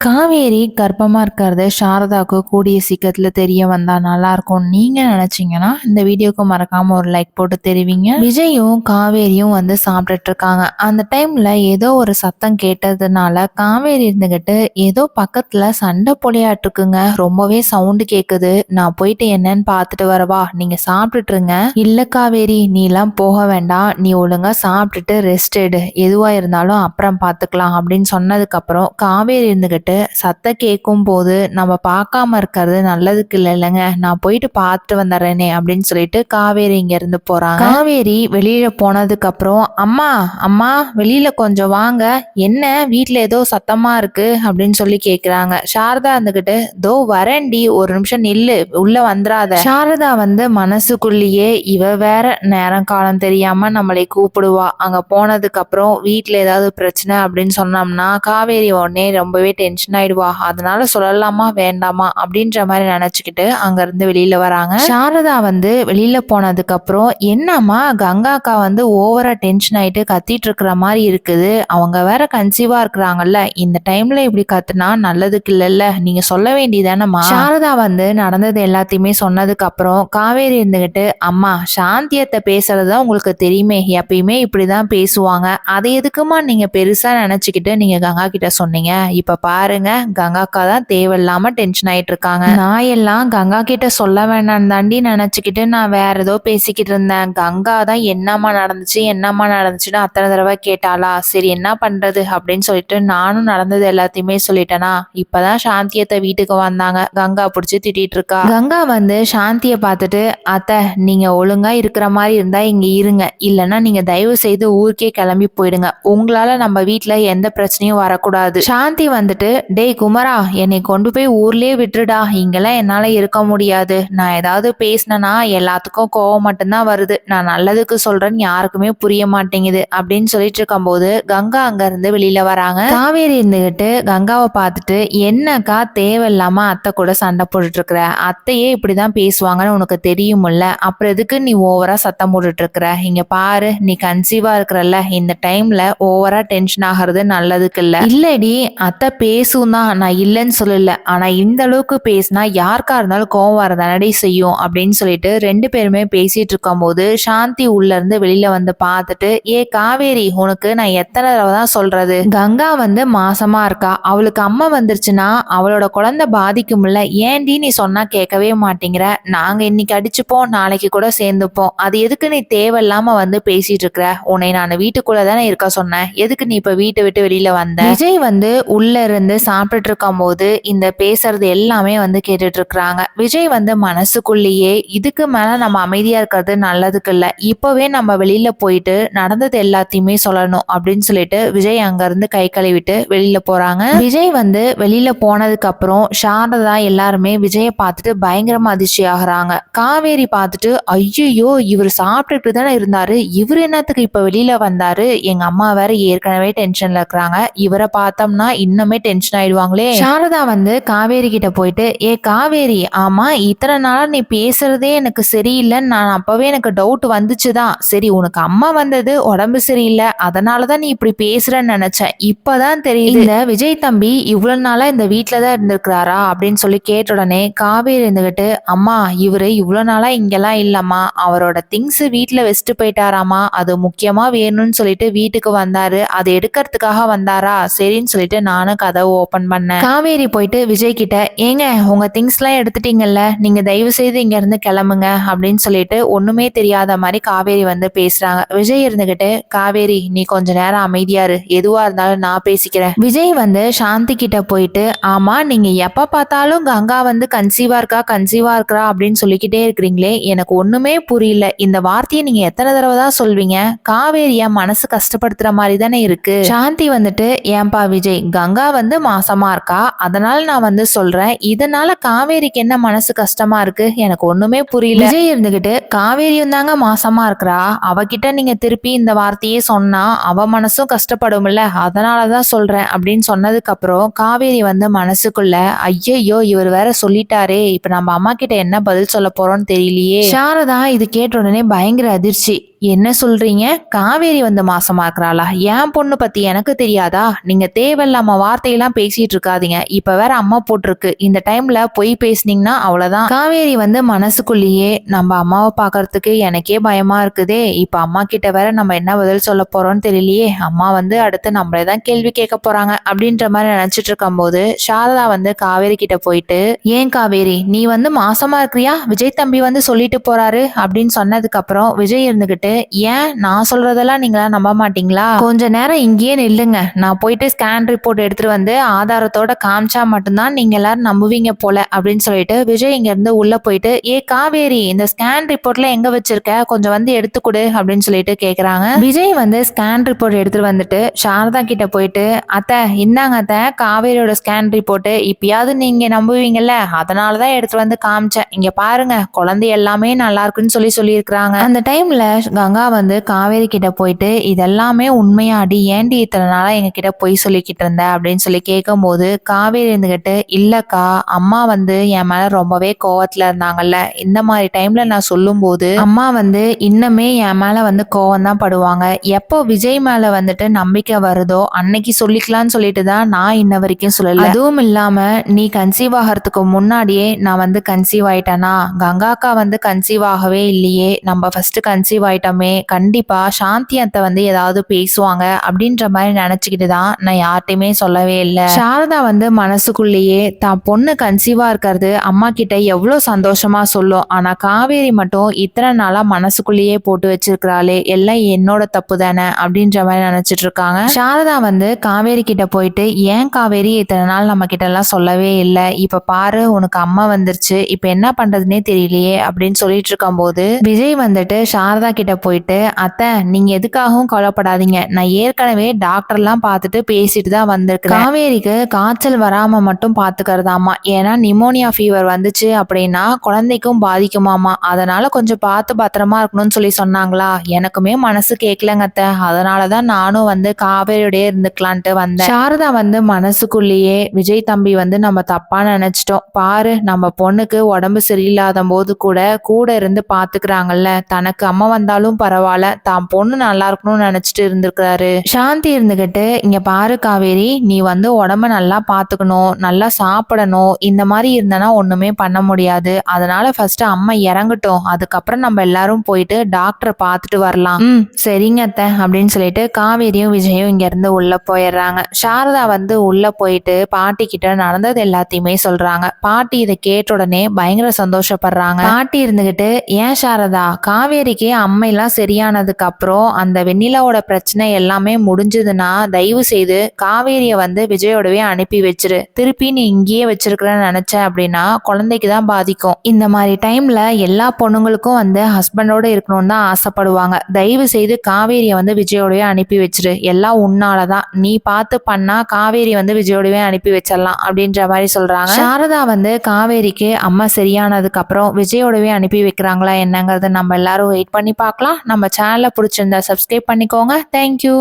காவேரி கர்ப்பமாக இருக்கிறது சாரதாவுக்கு கூடிய சீக்கிரத்தில் தெரிய வந்தால் நல்லாயிருக்கும் நீங்கள் நினச்சிங்கன்னா இந்த வீடியோக்கு மறக்காமல் ஒரு லைக் போட்டு தெரிவிங்க. விஜயும் காவேரியும் வந்து சாப்பிட்டுட்டு இருக்காங்க அந்த டைமில் ஏதோ ஒரு சத்தம் கேட்டதுனால காவேரி இருந்துக்கிட்டு ஏதோ பக்கத்தில் சண்டை பொழியாட்டுக்குங்க ரொம்பவே சவுண்டு கேட்குது நான் போயிட்டு என்னன்னு பார்த்துட்டு வரவா நீங்கள் சாப்பிட்டுட்டுருங்க இல்லை காவேரி நீலாம் போக வேண்டாம். நீ ஒழுங்காக சாப்பிட்டுட்டு ரெஸ்ட் எடு. எதுவாக இருந்தாலும் அப்புறம் பார்த்துக்கலாம் அப்படின்னு சொன்னதுக்கப்புறம் காவேரி இருந்துக்கிட்டு இருந்துகிட்டு சத்தம் கேட்கும் போது நம்ம பார்க்காம இருக்கிறது நல்லதுக்கு இல்லை இல்லைங்க. நான் போயிட்டு பார்த்துட்டு வந்துடுறேனே அப்படின்னு சொல்லிட்டு காவேரி இங்கேருந்து போகிறாங்க காவேரி வெளியில் போனதுக்கப்புறம் அம்மா அம்மா வெளியில் கொஞ்சம் வாங்க. என்ன? வீட்டில் ஏதோ சத்தமாக இருக்குது அப்படின்னு சொல்லி கேட்குறாங்க சாரதா இருந்துக்கிட்டு தோ வரேன்டி. ஒரு நிமிஷம் நில்லு. உள்ளே வந்துடாத சாரதா வந்து மனசுக்குள்ளேயே இவ வேற நேரம் காலம் தெரியாமல் நம்மளை கூப்பிடுவா. அங்கே போனதுக்கப்புறம் வீட்டில் ஏதாவது பிரச்சனை அப்படின்னு சொன்னோம்னா காவேரி உடனே ரொம்பவே டென்ஷன் டென்ஷன் ஆயிடுவா அதனால சொல்லலாமா வேண்டாமா அப்படின்ற மாதிரி நினைச்சுக்கிட்டு அங்கேருந்து வெளியில் வெளியில வராங்க. சாரதா வந்து வெளியில போனதுக்கு அப்புறம் என்னம்மா கங்கா அக்கா வந்து ஓவரா டென்ஷன் ஆயிட்டு கத்திட்டு இருக்கிற மாதிரி இருக்குது. அவங்க வேற கன்சீவா இருக்கிறாங்கல்ல. இந்த டைம்ல இப்படி கத்துனா நல்லதுக்கு இல்லைல்ல. நீங்க சொல்ல வேண்டியதானம்மா? சாரதா வந்து நடந்தது எல்லாத்தையுமே சொன்னதுக்கு அப்புறம் காவேரி இருந்துகிட்டு அம்மா சாந்தியத்தை பேசுறதுதான் உங்களுக்கு தெரியுமே. எப்பயுமே இப்படிதான் பேசுவாங்க. அதை எதுக்குமா நீங்க பெருசா நினைச்சுக்கிட்டு நீங்க கங்கா கிட்ட சொன்னீங்க? இப்ப பாருங்க. கங்காக்கா தான் தேவையில்லாம டென்ஷன் ஆயிட்டு இருக்காங்க நான் எல்லாம் கங்கா கிட்ட சொல்ல வேணான்னு தாண்டி நினைச்சுக்கிட்டு நான் வேற ஏதோ பேசிக்கிட்டு இருந்தேன். கங்கா தான் என்னம்மா நடந்துச்சு என்னம்மா நடந்துச்சுன்னு அத்தனை தடவை கேட்டாளா? சரி என்ன பண்றது அப்படின்னு சொல்லிட்டு நானும் நடந்தது எல்லாத்தையுமே சொல்லிட்டேனா? இப்பதான் சாந்தியத்தை வீட்டுக்கு வந்தாங்க. கங்கா பிடிச்சி திட்டிட்டு இருக்கா. கங்கா வந்து சாந்தியை பார்த்துட்டு அத்தை நீங்க ஒழுங்கா இருக்கிற மாதிரி இருந்தா இங்க இருங்க. இல்லைன்னா நீங்க தயவு செய்து ஊருக்கே கிளம்பி போயிடுங்க. உங்களால நம்ம வீட்டுல எந்த பிரச்சனையும் வரக்கூடாது. சாந்தி வந்துட்டு டேய் குமரா என்னை கொண்டு போய் ஊர்லயே விட்டுடா இங்கெல்லாம் என்னால இருக்க முடியாது. நான் ஏதாவது பேசினேன்னா எல்லாத்துக்கும் கோவம் மட்டும்தான் வருது. நான் நல்லதுக்கு சொல்றேன்னு யாருக்குமே புரிய மாட்டேங்குது. அப்படின்னு சொல்லிட்டு இருக்கும்போது கங்கா அங்க இருந்து வெளியில வராங்க. காவேரி இருந்துகிட்டு கங்காவை பார்த்துட்டு என்னக்கா தேவையில்லாம அத்தை கூட சண்டை போட்டுட்டு இருக்கிற அத்தையே இப்படிதான் பேசுவாங்கன்னு உனக்கு தெரியுமில்ல. அப்புறம் எதுக்கு நீ ஓவரா சத்தம் போட்டுட்டு இருக்கிற இங்க பாரு நீ கன்சீவா இருக்கிறல்ல. இந்த டைம்ல ஓவரா டென்ஷன் ஆகிறது நல்லதுக்கு இல்ல. இல்லடி அத்தை பேசும் தான் நான் இல்லைன்னு சொல்லல. ஆனா இந்த அளவுக்கு பேசினா யாருக்கா இருந்தாலும் கோவம் வரதானடி செய்யும் அப்படின்னு சொல்லிட்டு ரெண்டு பேருமே பேசிட்டு இருக்கும்போது சாந்தி உள்ள இருந்து வெளியில வந்து பார்த்துட்டு ஏ காவேரி உனக்கு நான் எத்தனை தடவை தான் சொல்றது? கங்கா வந்து மாசமா இருக்கா? அவளுக்கு அம்மா வந்துருச்சுன்னா அவளோட குழந்தை பாதிக்கும்ல. ஏன்டி நீ சொன்னா கேட்கவே மாட்டேங்கிற? நாங்க இன்னைக்கு அடிச்சுப்போம் நாளைக்கு கூட சேர்ந்துப்போம். அது எதுக்கு நீ தேவையில்லாம வந்து பேசிட்டு இருக்கிற? உன்னை நான் வீட்டுக்குள்ள தானே இருக்க சொன்னேன். எதுக்கு நீ இப்ப வீட்டை விட்டு வெளியில வந்த? விஜய் வந்து உள்ள இருந்து சாப்பிட்டுட்டு இருக்கும் போது இந்த பேசுறது எல்லாமே வந்து கேட்டுட்டு இருக்கிறாங்க விஜய் வந்து மனசுக்குள்ளேயே இதுக்கு மேல நம்ம அமைதியா இருக்கிறது நல்லதுக்கு இல்ல. இப்பவே நம்ம வெளியில போயிட்டு நடந்தது எல்லாத்தையுமே சொல்லணும் அப்படின்னு சொல்லிட்டு விஜய் அங்க இருந்து கை கழுவிட்டு வெளியில போறாங்க. விஜய் வந்து வெளியில போனதுக்கு அப்புறம் சாரதா எல்லாருமே விஜய பார்த்துட்டு பயங்கரமா அதிர்ச்சி ஆகுறாங்க. காவேரி பார்த்துட்டு ஐயோ இவர் சாப்பிட்டுட்டு தானே இருந்தாரு. இவர் என்னத்துக்கு இப்ப வெளியில வந்தாரு? எங்க அம்மா வேற ஏற்கனவே டென்ஷன்ல இருக்கிறாங்க. இவரை பார்த்தோம்னா இன்னுமே டென்ஷன் ஆயிடுவாங்களே? சாரதா வந்து காவேரி கிட்ட போயிட்டு ஏ காவேரி ஆமா இத்தனை நாளா நீ பேசுறதே எனக்கு சரியில்லைன்னு நான் அப்பவே எனக்கு டவுட் வந்துச்சுதான் சரி உனக்கு அம்மா வந்தது உடம்பு சரியில்லை அதனாலதான் நீ இப்படி பேசுறன்னு நினைச்சேன் இப்பதான் தெரியுது. இந்த விஜய் தம்பி இவ்வளவு நாளா இந்த வீட்டுல தான் இருந்திருக்கிறாரா? அப்படின்னு சொல்லி கேட்ட உடனே காவேரி இருந்துகிட்டு அம்மா இவரு இவ்வளவு நாளா இங்கெல்லாம் இல்லம்மா. அவரோட திங்ஸ் வீட்டுல வச்சுட்டு போயிட்டாராமா. அது முக்கியமா வேணும்னு சொல்லிட்டு வீட்டுக்கு வந்தாரு. அதை எடுக்கிறதுக்காக வந்தாரா? சரின்னு சொல்லிட்டு நானும் கதவை ஓபன் பண்ணேன் காவேரி போயிட்டு விஜய் கிட்ட ஏங்க உங்க திங்ஸ் எல்லாம் எடுத்துட்டீங்கல்ல நீங்க தயவு செய்து இங்க இருந்து கிளம்புங்க அப்படின்னு சொல்லிட்டு ஒண்ணுமே தெரியாத மாதிரி காவேரி வந்து பேசுறாங்க. விஜய் இருந்துகிட்டு காவேரி நீ கொஞ்ச நேரம் அமைதியாரு எதுவா இருந்தாலும் நான் பேசிக்கிறேன். விஜய் வந்து சாந்தி கிட்ட போயிட்டு ஆமா நீங்க எப்ப பார்த்தாலும் கங்கா வந்து கன்சீவா இருக்கா கன்சீவா இருக்கா அப்படின்னு சொல்லிக்கிட்டே இருக்கிறீங்களே எனக்கு ஒண்ணுமே புரியல. இந்த வார்த்தையை நீங்க எத்தனை தடவை தான் சொல்வீங்க? காவேரிய மனசு கஷ்டப்படுத்துற மாதிரி தானே இருக்கு. சாந்தி வந்துட்டு ஏன்பா விஜய் கங்கா வந்து மாசமா இருக்கா? அதனால நான் வந்து சொல்றேன். இதனால காவேரிக்கு என்ன மனசு கஷ்டமா இருக்கு? எனக்கு ஒண்ணுமே புரியல. விஜய் இருந்துகிட்டு காவேரியும் தாங்க மாசமா இருக்கிறா? அவகிட்ட நீங்க திருப்பி இந்த வார்த்தையே சொன்னா அவ மனசும் கஷ்டப்படும்ல. அதனாலதான் சொல்றேன். அப்படின்னு சொன்னதுக்கு அப்புறம் காவேரி வந்து மனசுக்குள்ள ஐயையோ இவர் வேற சொல்லிட்டாரே. இப்ப நம்ம அம்மா கிட்ட என்ன பதில் சொல்ல போறோம்னு தெரியலையே. சாரதா இது கேட்ட உடனே பயங்கர அதிர்ச்சி. என்ன சொல்றீங்க? காவேரி வந்து மாசமா இருக்கிறாளா என் பொண்ணு பத்தி எனக்கு தெரியாதா? நீங்க தேவையில்லாம வார்த்தையெல்லாம் பேசிட்டு இருக்காதீங்க. இப்ப வேற அம்மா போட்டிருக்கு. இந்த டைம்ல பொய் பேசுனீங்கன்னா அவ்வளவுதான். காவேரி வந்து மனசுக்குள்ளேயே நம்ம அம்மாவை பார்க்கறதுக்கு எனக்கே பயமா இருக்குதே. இப்ப அம்மா கிட்ட வேற நம்ம என்ன பதில் சொல்ல போறோம்னு தெரியலையே. அம்மா வந்து அடுத்து நம்மளே தான் கேள்வி கேட்க போறாங்க அப்படின்ற மாதிரி நினைச்சிட்டு இருக்கும்போது சாரதா வந்து காவேரி கிட்ட போயிட்டு ஏன் காவேரி? நீ வந்து மாசமா இருக்கிறியா? விஜய் தம்பி வந்து சொல்லிட்டு போறாரு. அப்படின்னு சொன்னதுக்கு அப்புறம் விஜய் இருந்துகிட்டு ஏன் நான் சொல்றதெல்லாம் நீங்களா நம்ப மாட்டீங்களா? கொஞ்ச நேரம் இங்கேயே நில்லுங்க. நான் போயிட்டு ஸ்கேன் ரிப்போர்ட் எடுத்துட்டு வந்து ஆதாரத்தோட காமிச்சா மட்டும்தான் நீங்க எல்லாரும் நம்புவீங்க போல அப்படின்னு சொல்லிட்டு விஜய் இங்க இருந்து உள்ள போயிட்டு ஏ காவேரி இந்த ஸ்கேன் ரிப்போர்ட்ல எங்க வச்சிருக்க? கொஞ்சம் வந்து எடுத்து கொடு அப்படின்னு சொல்லிட்டு கேக்குறாங்க. விஜய் வந்து ஸ்கேன் ரிப்போர்ட் எடுத்துட்டு வந்துட்டு சாரதா கிட்ட போயிட்டு அத்தை இந்தாங்க அத்தை காவேரியோட ஸ்கேன் ரிப்போர்ட் இப்பயாவது நீங்க நம்புவீங்கல்ல? அதனாலதான் எடுத்துட்டு வந்து காமிச்சேன். இங்க பாருங்க குழந்தை எல்லாமே நல்லா இருக்குன்னு சொல்லி சொல்லியிருக்கிறாங்க. அந்த டைம்ல கங்கா வந்து காவேரி கிட்ட போயிட்டு இதெல்லாமே உண்மையாடி ஏன்டி இத்தனை நாளாக எங்ககிட்ட பொய் சொல்லிக்கிட்டு இருந்த? அப்படின்னு சொல்லி கேட்கும்போது காவேரி இருந்துகிட்டு இல்லக்கா அம்மா வந்து என் மேல ரொம்பவே கோவத்துல இருந்தாங்கல்ல. இந்த மாதிரி டைம்ல நான் சொல்லும்போது அம்மா வந்து இன்னுமே என் மேல வந்து கோவம் தான் படுவாங்க. எப்போ விஜய் மேல வந்துட்டு நம்பிக்கை வருதோ அன்னைக்கு சொல்லிக்கலாம்னு சொல்லிட்டு தான் நான் இன்ன வரைக்கும் சொல்லல. அதுவும் இல்லாம நீ கன்சீவ் ஆகிறதுக்கு முன்னாடியே நான் வந்து கன்சீவ் ஆயிட்டேனா? கங்காக்கா வந்து கன்சீவ் ஆகவே இல்லையே. நம்ம ஃபர்ஸ்ட் கன்சீவ் ஆயிட்டோம் கண்டிப்பா சாந்தி அத்தை வந்து ஏதாவது பேசுவாங்க அப்படின்ற மாதிரி நினைச்சுக்கிட்டு தான் நான் யார்ட்டையுமே சொல்லவே இல்லை. சாரதா வந்து மனசுக்குள்ளேயே தான் பொண்ணு கன்சீவா இருக்கிறது அம்மா கிட்ட எவ்வளோ சந்தோஷமா சொல்லும். ஆனா காவேரி மட்டும் இத்தனை நாளா மனசுக்குள்ளேயே போட்டு வச்சிருக்கிறாளே எல்லாம் என்னோட தப்பு தானே அப்படின்ற மாதிரி நினைச்சிட்டு இருக்காங்க. சாரதா வந்து காவேரி கிட்ட போயிட்டு ஏன் காவேரி இத்தனை நாள் நம்ம கிட்ட எல்லாம் சொல்லவே இல்லை? இப்ப பாரு உனக்கு அம்மா வந்துருச்சு. இப்ப என்ன பண்றதுனே தெரியலையே அப்படின்னு சொல்லிட்டு இருக்கும்போது விஜய் வந்துட்டு சாரதா கிட்ட போயிட்டு அத்தை நீங்க எதுக்காகவும் கவலைப்படாதீங்க. நான் ஏற்கனவே டாக்டர்லாம் பார்த்துட்டு பேசிட்டு தான் வந்திருக்கேன் காவேரிக்கு காய்ச்சல் வராம மட்டும் பாத்துக்கிறதாமா ஏன்னா நிமோனியா ஃபீவர் வந்துச்சு அப்படின்னா குழந்தைக்கும் பாதிக்குமாமா அதனால கொஞ்சம் பார்த்து பத்திரமா இருக்கணும்னு சொல்லி சொன்னாங்களா? எனக்குமே மனசு கேட்கலங்க அத்தை. அதனாலதான் நானும் வந்து காவேரியோடய இருந்துக்கலான்ட்டு வந்தேன். சாரதா வந்து மனசுக்குள்ளேயே விஜய் தம்பி வந்து நம்ம தப்பா நினைச்சிட்டோம். பாரு நம்ம பொண்ணுக்கு உடம்பு சரியில்லாத போது கூட கூட இருந்து பாத்துக்கிறாங்கல்ல தனக்கு அம்மா வந்தாலும் பரவாயில்ல. தான் பொண்ணு நல்லா இருக்கணும்னு நினைச்சிட்டு இருந்திருக்கிறாரு. சாந்தி இருந்துகிட்டு இங்க பாரு காவேரி நீ வந்து உடம்ப நல்லா பாத்துக்கணும் நல்லா சாப்பிடணும். இந்த மாதிரி இருந்தனா ஒண்ணுமே பண்ண முடியாது. அதனால ஃபர்ஸ்ட் அம்மா இறங்கட்டும். அதுக்கப்புறம் நம்ம எல்லாரும் போயிட்டு டாக்டரை பார்த்துட்டு வரலாம். ம் சரிங்க அப்படின்னு சொல்லிட்டு காவேரியும் விஜயும் இங்க இருந்து உள்ள போயிடுறாங்க. சாரதா வந்து உள்ள போயிட்டு பாட்டி கிட்ட நடந்தது எல்லாத்தையுமே சொல்றாங்க. பாட்டி இதை கேட்ட உடனே பயங்கர சந்தோஷப்படுறாங்க. பாட்டி இருந்துகிட்டு ஏன் சாரதா காவேரிக்கு அம்மையெல்லாம் சரியானதுக்கு அப்புறம் அந்த வெண்ணிலாவோட பிரச்சனை எல்லாமே முடிஞ்சதுன்னா தயவு செய்து காவேரியை வந்து விஜயோடவே அனுப்பி வச்சிரு. திருப்பி நீ இங்கேயே வச்சிருக்கிறன்னு நினைச்ச அப்படின்னா குழந்தைக்கு தான் பாதிக்கும். இந்த மாதிரி டைம்ல எல்லா பொண்ணுங்களுக்கும் வந்து ஹஸ்பண்டோட இருக்கணும்னு தான் ஆசைப்படுவாங்க. தயவு செய்து காவேரியை வந்து விஜயோடவே அனுப்பி வச்சிரு. எல்லாம் உன்னாலதான் நீ பார்த்து பண்ணா காவேரி வந்து விஜயோடவே அனுப்பி வச்சிடலாம் அப்படின்ற மாதிரி சொல்றாங்க. சாரதா வந்து காவேரிக்கு அம்மா சரியானதுக்கு அப்புறம் விஜயோடவே அனுப்பி வைக்கிறாங்களா என்னங்கிறத நம்ம எல்லாரும் வெயிட் பண்ணி பார்க்கலாம். பார்க்கலாம். நம்ம சேனலை பிடிச்சிருந்தா சப்ஸ்கிரைப் பண்ணிக்கோங்க. தேங்க்யூ